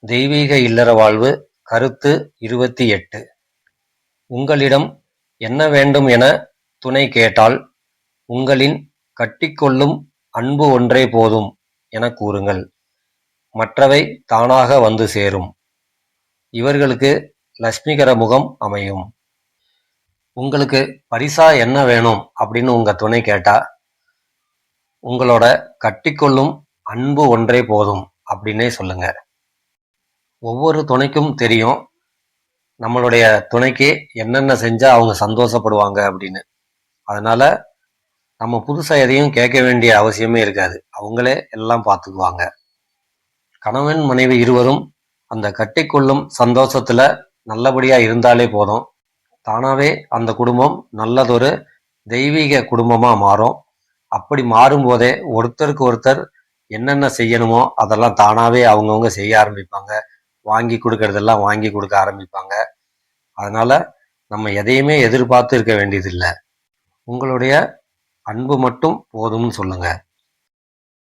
தெய்வீக இல்லற வாழ்வு கருத்து இருபத்தி எட்டு. உங்களிடம் என்ன வேண்டும் என துணை கேட்டால் உங்களின் கட்டிக்கொள்ளும் அன்பு ஒன்றே போதும் என கூறுங்கள். மற்றவை தானாக வந்து சேரும். இவர்களுக்கு லட்சுமிகர முகம் அமையும். உங்களுக்கு பரிசா என்ன வேணும் அப்படின்னு உங்க துணை கேட்டா உங்களோட கட்டிக்கொள்ளும் அன்பு ஒன்றே போதும் அப்படின்னே சொல்லுங்க. ஒவ்வொரு துணைக்கும் தெரியும். நம்மளுடைய துணைக்கு என்னென்ன செஞ்சால் அவங்க சந்தோஷப்படுவாங்க அப்படின்னு. அதனால் நம்ம புதுசாக எதையும் கேட்க வேண்டிய அவசியமே இருக்காது. அவங்களே எல்லாம் பார்த்துக்குவாங்க. கணவன் மனைவி இருவரும் அந்த கட்டிக்கொள்ளும் சந்தோஷத்தில் நல்லபடியாக இருந்தாலே போதும். தானாகவே அந்த குடும்பம் நல்லதொரு தெய்வீக குடும்பமாக மாறும். அப்படி மாறும்போதே ஒருத்தருக்கு ஒருத்தர் என்னென்ன செய்யணுமோ அதெல்லாம் தானாகவே அவங்கவுங்க செய்ய ஆரம்பிப்பாங்க. வாங்கி கொடுக்கறதெல்லாம் வாங்கி கொடுக்க ஆரம்பிப்பாங்க. அதனால நம்ம எதையுமே எதிர்பார்த்து இருக்க வேண்டியதில்லை. உங்களுடைய அன்பு மட்டும் போதும்னு சொல்லுங்க.